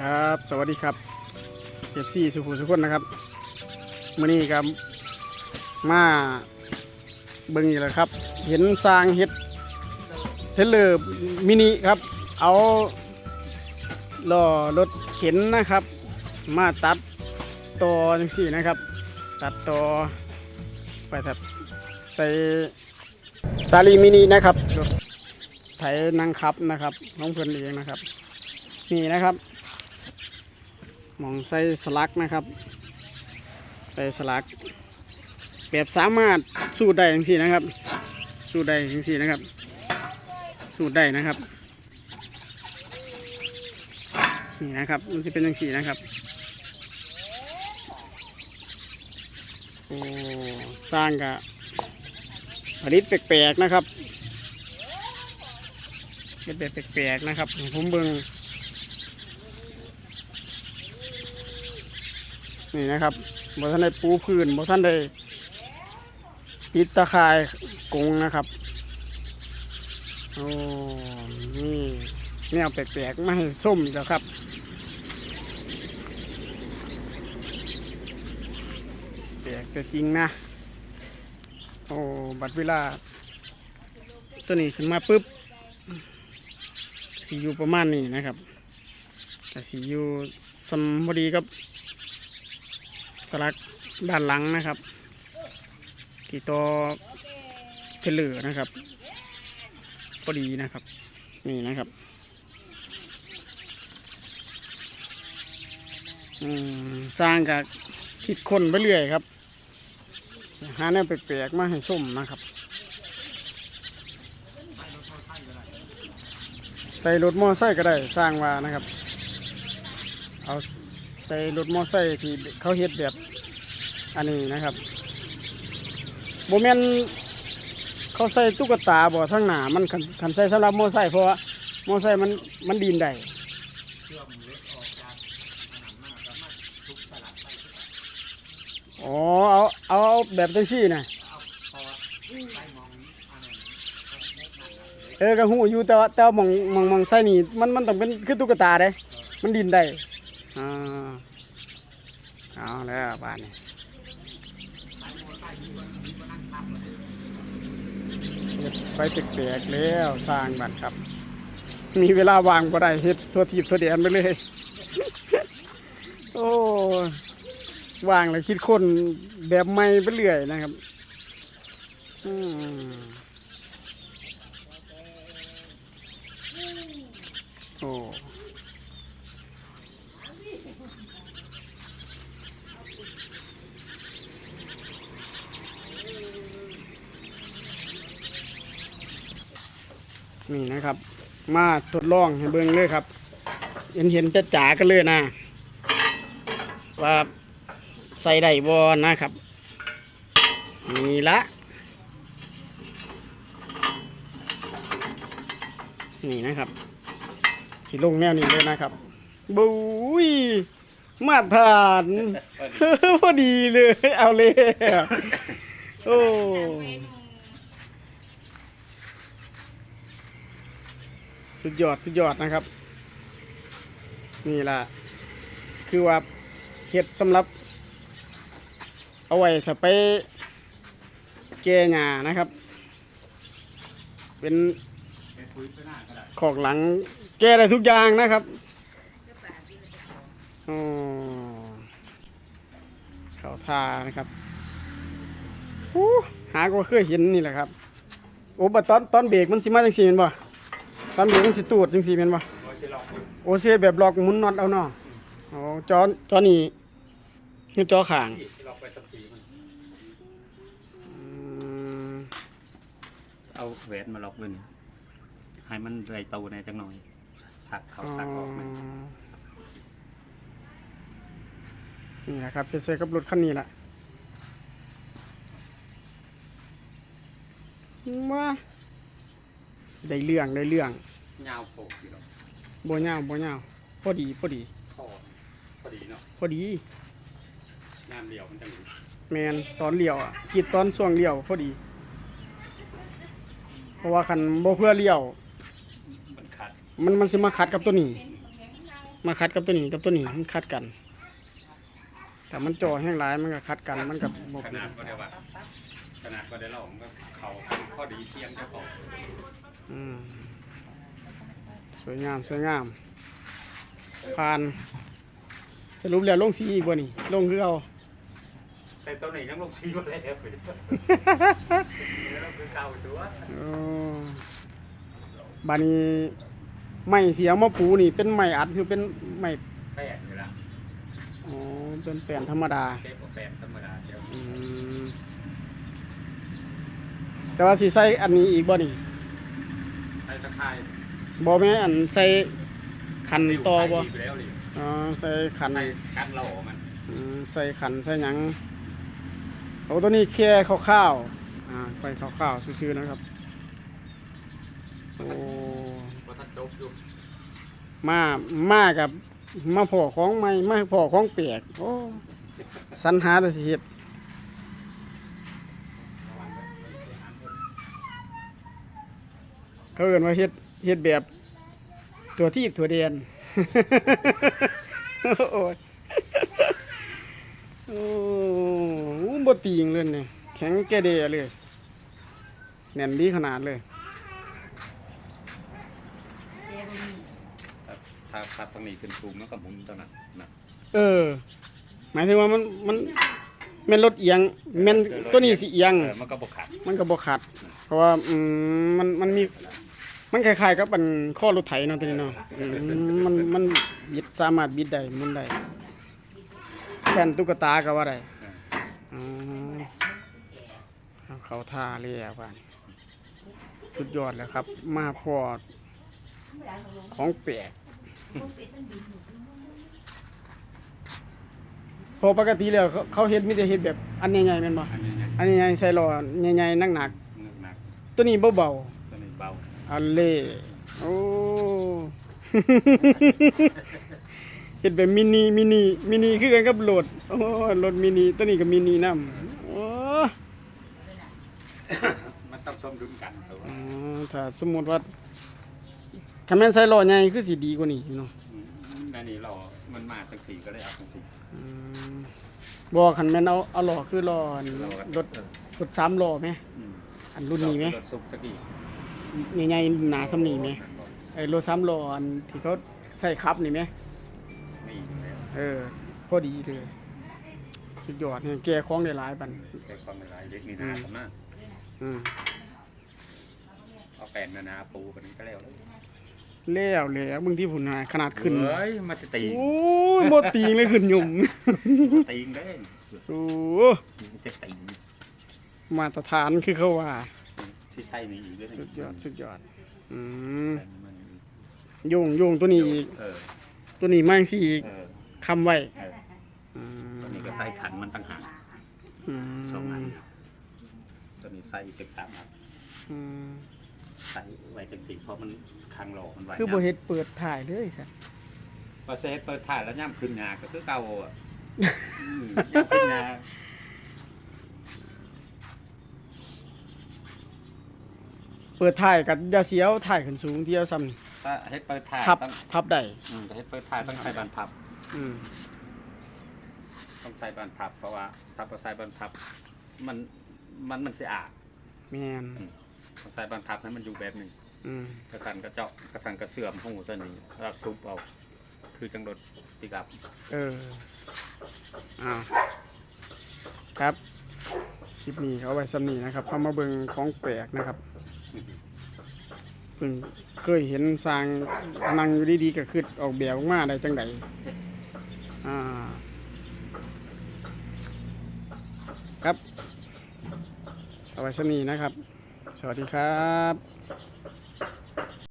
ครับ สวัสดีครับเอฟซีสุขุสุขนนะครับมื่อนี้ครับมาเบิ่งอีกแล้วครับ เห็นสร้างเฮ็ดเทลเลอร์มินิครับ เอาล้อรถเข็นนะครับ มาตัดต่อจังสี่นะครับ ตัดต่อไปแบบใส่ซาลีมินินะครับไถนังคับนะครับน้องเพื่อนเองนะครับ นี่นะครับ มองใส่สลักนะครับใส่สลัก แบบสามารถสูดได้ทั้งสี่นะครับ สูดได้ทั้งสี่นะครับ สูดได้นะครับนี่นะครับมันจะเป็นทั้งสี่นะครับโอ้สร้างกับผลิตแปลกๆนะครับเป็นแบบแปลกๆนะครับผมเบิ่ง นี่นะครับบ่ท่านได้ปูพื้นบ่ท่านได้ติดตะข่ายกรงนะครับ โอ้นี่แนวแปลกๆมาให้ส้มอีกแล้วครับแปลกแต่จริงนะ โอ้ บัดเวลา ตัวนี้ขึ้นมาปุ๊บสีอยู่ประมาณนี้นะครับแต่สีอยู่สมพอดีกับ สลักด้านหลังนะครับ ที่ตัวเทเลอร์นะครับพอดีนะครับ นี่นะครับสร้างกับคิดคนไปเรื่อยครับ หาแนวแปลกๆมาให้ส้มนะครับ ใส่รถมอไซค์ก็ได้สร้างว่านะครับ เอา ส่รถมอไซค์ที่เขาเฮ็ดแบบอันนี้นะครับโบแมนเขาใส่ตุ๊กตาบ่ทั้งหนามันคันใส่สำหรับมอไซค์เพราะว่ามอไซค์มันมันดินได้อ๋อเอาเอาแบบจังซี่นะเออกระหูอยู่แต่ว่าแต่วมองมองมองใส่นี่มันมันต้องเป็นคือตุ๊กตาเด้มันดินได้ เอาแล้วบ้านนี้ไปแปลกๆแล้วสร้างบ้านครับ มีเวลาวางบ่ได้เฮ็ดทั่วทีบทั่วแดนไปเลยโอ้วางแล้วคิดคนแบบใหม่ไปเรื่อยนะครับอโอ้ นี่นะครับ มาทดลองให้เบิ่งเลยครับ เห็นเห็นจะจ๋ากันเลยนะ ว่าใส่ได้บ่นะครับนี่ละนี่นะครับสิลงแนวนี้เลยนะครับบุ้ยมาทานพอดีเลย เอาเลย โอ้ สุดยอดสุดยอดนะครับ นี่ล่ะ คือว่าเห็ดสำหรับ เอาไว้ถ้าไปแก่หญ้านะครับ เป็นของหลังแก้ได้ทุกอย่างนะครับอ๋อเขาทานะครับหาก็เคยเห็นนี่แหละครับ โอ้บัตอนตอนเบรกมันสิมาจังสีแม่นบ่ ตอนเบรกมันสิตูดจังสีแม่นบ่โอเสียแบบล็อกหมุนน็อตเอาเนาะอ๋อจอจอนี่คือจอข้างอืมเอาแหวนมาล็อกไว้นี่ให้มันไรโตในจังหน่อย สักเขาอ๋อสักออกไหมนี่แหละครับเป็นเซกับรถคันนี้แหละมา ได้เรื่องได้เรื่องยาวโผล่อยู่หรอกบ่ยาวบ่ยาวพอดีพอดีคอพอดีเนาะพอดีน้ำเดียวมันจะมีแมนตอนเลี้ยวอะกรีดตอนช่วงเลี้ยวพอดี เพราะว่าคันบ่เพื่อเลี้ยว มันขาดมันมันสิมาขัดกับตัวนี้มมาคัดกับตัวนี้กับตัวนี้มันคัดกัน แต่มันจ่อแห้งหลายมันก็คัดกันมันกับบ่ขเป็นนาดก็ได้ว่าขนาดก็ได้ลองก็เขาข้อดีเทียงเจ้าของอืม สวยงาม สวยงาม ผ่าน สรุปแล้วลงสีอีกบ่นี่ ลงคือเอาแต่ตัวนี้ยังลงซีมาแล้วแล้วคือเก่าตัวโอ้บานี้ไม้เสียมาปูนี่ เป็นไม้อัดคือเป็นไม้แปดอยู่ละอ๋อ เป็นแผ่นธรรมดาเทปกับแปดธรรมดาเดียวอืมแต่ว่าสิใส่อันนี้อีกบ่นี่ ไอ้ตะไคร้บ่แม่นอันใส่ขันต่อบ่ใส่แล้วดิอ๋อใส่ขันใส่กันหล่อมันอืมใส่ขันใส่หยังเอาตัวนี้แค่คร่าวๆอ่าไปคร่าวๆซื่อๆนะครับโอ้เพราะถ้าจบอยู่มามากับมาพอของใหม่มาพอของแปลกโอ้สรรหาแต่สิเฮ็ด เขาเอิ้นว่าเฮ็ดเฮ็ดแบบตัวที่ตัวเดียนโอ้ยโอ้บ่ตีงเลยเนี่ยแข็งแกเดะเลยแน่นดีขนาดเลยถ้าถ้าตรงนี้ขึ้นสูงมันก็หมุนตอนนั้นนะเออ หมายถึงว่ามันมันแม่นรถเอียงแม่นตัวนี้สิเอียงเออมันก็บกขัดมันก็บ่ขัด เพราะว่าอืมมันมันมี มันคล้ายๆกับอันข้อรถไถเนาะตัวนี้เนาะอืมมันมันบิดสามารถบิดได้หมุนได้แผ่นตุ๊กตาก็ว่าได้อ๋อเอาเขาท่าเรียกว่าสุดยอดแล้วครับ มาพอของแปลกพอปกติแล้วเขาเขาเฮ็ดมีแต่เฮ็ดแบบอันใหญ่ๆแม่นบ่อันนี้ไงอันใหญ่ๆใส่ล้อใหญ่ๆหนักหนักหนักๆตัวนี้เบาตัวนี้เบาๆ อันเล่โอ้เฮ็ดแบบมินิมินิมินิคือกันกับรถโอ้รถมินิตัวนี้ก็มินินำโอ้มันต้องสมดุลกันตัวอ๋อถ้าสมมุติว่าคันแม่นใส่ล้อใหญ่คือสิดีกว่านี้อยู่เนาะอืมอันนี้เรามันมาจังสีก็เลยเอาจังสีอืมบ่คันแม่นเอาเอาล้อคือล้ออันรถรถสามล้อไหมอืมอันรุ่นนี้ไหมรถซุปตะกี้ ใหญ่ๆหนาซำนี้ไหมไอ้รถสามล้ออันที่เขาใส่ขับนี่ไหมนี่อยู่แล้วเออ พอดีเลยสุดยอดเนี่ยแกคล้องได้หลายปันแต่ความหลายเล็กนี่นะสำนักอืมเอาแป้นนานาปูกันนี้ก็แล้วเลยแล้วแล้วมึงที่ผุนหาขนาดขึ้นเฮ้ยมาจะตีโอ้ยบ่ตีงเลยขึ้นหยุ่มตีงได้โอ้มันจะตีงมาตรฐานคือเขาว่า ที่ใส่นี่อีกด้วยสุดยอดสุดยอด อืมใส่มันอีกโยงโยงตัวนี้อีก เออตัวนี้มาจังซี่อีกเออคำไว้เอออืตัวมนี้ก็ใส่ขันมันต่างหากอืสองอันมตัวนี้ใส่อีกสามอันอืมใส่ไว้จังสีเพราะมันคังโลมันไว้คือบ่เฮ็ดเปิดถ่ายเลยซะพอเซตเปิดถ่ายแล้วย่ำขึ้นงาก็คือเก่าอะอืมย่ำขึ้นงา เปิดถ่ายกับอย่าเสียวถ่ายขึ้นสูงเที่ยวซ้ำนี่ถ้าให้เปิดถ่ายพับต้องพับได้อืมแต่ให้เปิดถ่ายต้องใส่บานพับ อืมต้องใส่บานพับ เพราะว่าถ้าเราใส่บานพับ มันมันมันสะอาดแม่นต้องใส่บานพับให้มันอยู่แบบหนึ่งอืมกระสันกระเจาะกระสันกระเสื่อมหูตัวนี้แล้วซุปเอาคือจังรถปิกอัพเอออ่าครับ คลิปนี้เอาไว้สำนีนะครับเอามาเบิ่งของแปลกนะครับเพิ่งเคยเห็นสร้างนั่งอยู่ดีๆก็คือออกแบบออกมาได้จังไดอ่าครับเอาไว้สนีนะครับ สวัสดีครับ